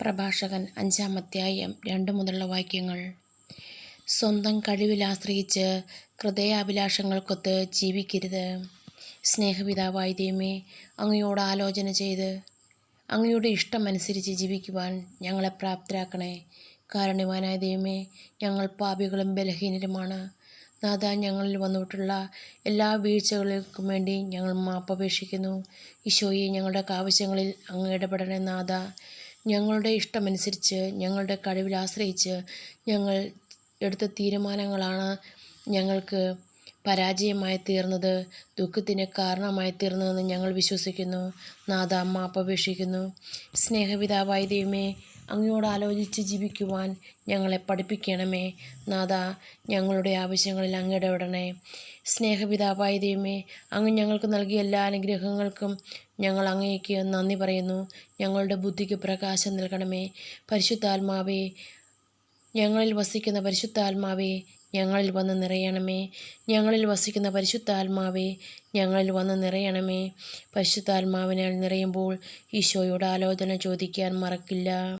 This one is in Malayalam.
പ്രഭാഷകൻ അഞ്ചാം അധ്യായം രണ്ട് മുതലുള്ള വാക്യങ്ങൾ. സ്വന്തം കഴിവിൽ ആശ്രയിച്ച് ഹൃദയാഭിലാഷങ്ങൾക്കൊത്ത് ജീവിക്കരുത്. സ്നേഹപിതാവായ ദൈവമേ അങ്ങയോട് ആലോചന ചെയ്ത് അങ്ങയുടെ ഇഷ്ടമനുസരിച്ച് ജീവിക്കുവാൻ ഞങ്ങളെ പ്രാപ്തരാക്കണേ. കാരണവാനായ ദൈവമേ ഞങ്ങൾ പാപികളും ബലഹീനരുമാണ്. നാഥ ഞങ്ങളിൽ വന്നിട്ടുള്ള എല്ലാ വീഴ്ചകൾക്കും വേണ്ടി ഞങ്ങൾ മാപ്പപേക്ഷിക്കുന്നു ഈശോയെ ഞങ്ങളുടെ ആവശ്യങ്ങളിൽ അങ്ങ് ഇടപെടണേ നാഥ. ഞങ്ങളുടെ ഇഷ്ടമനുസരിച്ച് ഞങ്ങളുടെ കഴിവിൽ ആശ്രയിച്ച് ഞങ്ങൾ എടുത്ത തീരുമാനങ്ങളാണ് ഞങ്ങൾക്ക് പരാജയമായി തീർന്നത് ദുഃഖത്തിന് കാരണമായി തീർന്നതെന്ന് ഞങ്ങൾ വിശ്വസിക്കുന്നു. നാഥ അപേക്ഷിക്കുന്നു. സ്നേഹപിതാവായ ദൈവമേ അങ്ങയോട് ആലോചിച്ച് ജീവിക്കുവാൻ ഞങ്ങളെ പഠിപ്പിക്കണമേ. നാഥ ഞങ്ങളുടെ ആവശ്യങ്ങളിൽ അങ്ങിടപെടണേ സ്നേഹപിതാവായ ദൈവമേ അങ്ങ് ഞങ്ങൾക്ക് നൽകിയ എല്ലാ അനുഗ്രഹങ്ങൾക്കും ഞങ്ങൾ അങ്ങേക്ക് നന്ദി പറയുന്നു. ഞങ്ങളുടെ ബുദ്ധിക്ക് പ്രകാശം നൽകണമേ. പരിശുദ്ധാത്മാവേ ഞങ്ങളിൽ വസിക്കുന്ന പരിശുദ്ധാത്മാവേ ഞങ്ങളിൽ വന്ന് നിറയണമേ. ഞങ്ങളിൽ വസിക്കുന്ന പരിശുദ്ധാത്മാവേ ഞങ്ങളിൽ വന്ന് നിറയണമേ. പരിശുദ്ധാത്മാവിനാൽ നിറയുമ്പോൾ ഈശോയോട് ആലോചന ചോദിക്കാൻ മറക്കില്ല.